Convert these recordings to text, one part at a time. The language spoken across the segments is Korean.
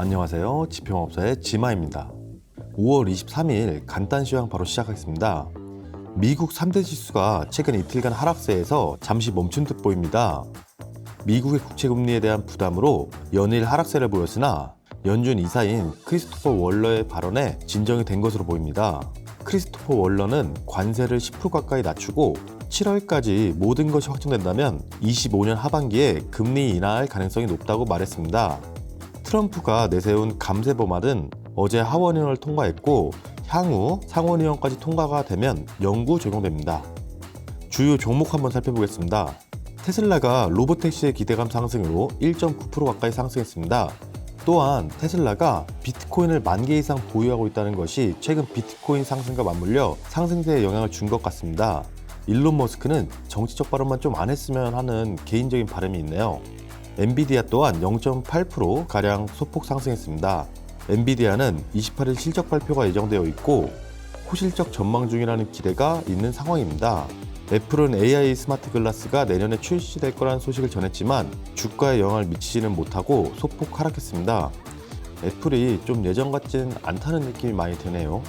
안녕하세요. 지평업사의 지마입니다. 5월 23일 간단 시황 바로 시작하겠습니다. 미국 3대 지수가 최근 이틀간 하락세에서 잠시 멈춘 듯 보입니다. 미국의 국채금리에 대한 부담으로 연일 하락세를 보였으나 연준 이사인 크리스토퍼 월러의 발언에 진정이 된 것으로 보입니다. 크리스토퍼 월러는 관세를 10% 가까이 낮추고 7월까지 모든 것이 확정된다면 25년 하반기에 금리 인하할 가능성이 높다고 말했습니다. 트럼프가 내세운 감세 법안은 어제 하원의원을 통과했고 향후 상원의원까지 통과가 되면 영구 적용됩니다. 주요 종목 한번 살펴보겠습니다. 테슬라가 로보택시의 기대감 상승으로 1.9% 가까이 상승했습니다. 또한 테슬라가 비트코인을 만 개 이상 보유하고 있다는 것이 최근 비트코인 상승과 맞물려 상승세에 영향을 준 것 같습니다. 일론 머스크는 정치적 발언만 좀 안 했으면 하는 개인적인 바람이 있네요. 엔비디아 또한 0.8% 가량 소폭 상승했습니다. 엔비디아는 28일 실적 발표가 예정되어 있고 호실적 전망 중이라는 기대가 있는 상황입니다. 애플은 AI 스마트 글라스가 내년에 출시될 거라는 소식을 전했지만 주가에 영향을 미치지는 못하고 소폭 하락했습니다. 애플이 좀 예전 같지는 않다는 느낌이 많이 드네요.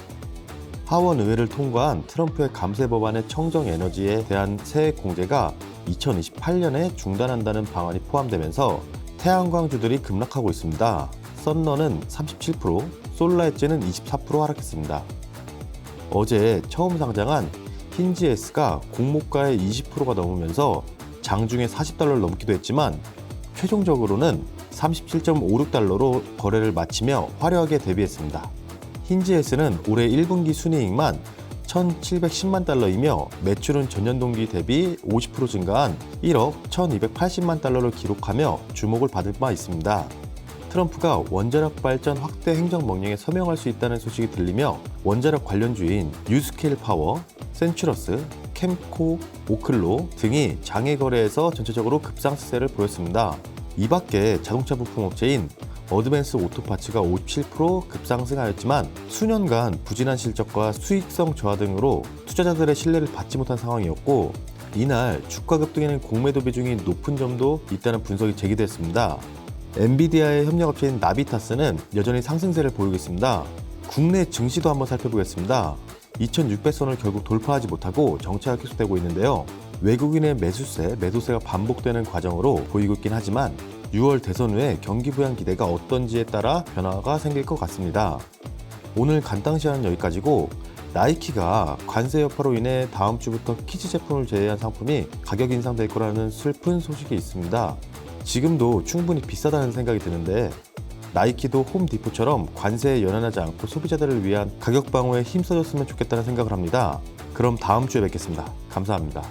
하원 의회를 통과한 트럼프의 감세 법안의 청정 에너지에 대한 세액 공제가 2028년에 중단한다는 방안이 포함되면서 태양광주들이 급락하고 있습니다. 썬너는 37%, 솔라엣지는 24% 하락했습니다. 어제 처음 상장한 힌지에스가 공모가의 20%가 넘으면서 장중에 40달러를 넘기도 했지만 최종적으로는 37.56달러로 거래를 마치며 화려하게 데뷔했습니다. 힌지에스는 올해 1분기 순이익만 1,710만 달러이며 매출은 전년 동기 대비 50% 증가한 1억 1,280만 달러를 기록하며 주목을 받을 바 있습니다. 트럼프가 원자력 발전 확대 행정 명령에 서명할 수 있다는 소식이 들리며 원자력 관련주인 유스케일 파워, 센츄러스, 캠코, 오클로 등이 장외 거래에서 전체적으로 급상승세를 보였습니다. 이 밖에 자동차 부품 업체인 어드밴스 오토파츠가 57% 급상승하였지만 수년간 부진한 실적과 수익성 저하 등으로 투자자들의 신뢰를 받지 못한 상황이었고 이날 주가 급등에는 공매도 비중이 높은 점도 있다는 분석이 제기됐습니다. 엔비디아의 협력업체인 나비타스는 여전히 상승세를 보이고 있습니다. 국내 증시도 한번 살펴보겠습니다. 2600선을 결국 돌파하지 못하고 정체가 계속되고 있는데요. 외국인의 매수세, 매도세가 반복되는 과정으로 보이고 있긴 하지만 6월 대선 후에 경기 부양 기대가 어떤지에 따라 변화가 생길 것 같습니다. 오늘 간당 시간은 여기까지고 나이키가 관세 여파로 인해 다음 주부터 키즈 제품을 제외한 상품이 가격 인상될 거라는 슬픈 소식이 있습니다. 지금도 충분히 비싸다는 생각이 드는데 나이키도 홈디포처럼 관세에 연연하지 않고 소비자들을 위한 가격 방어에 힘써줬으면 좋겠다는 생각을 합니다. 그럼 다음 주에 뵙겠습니다. 감사합니다.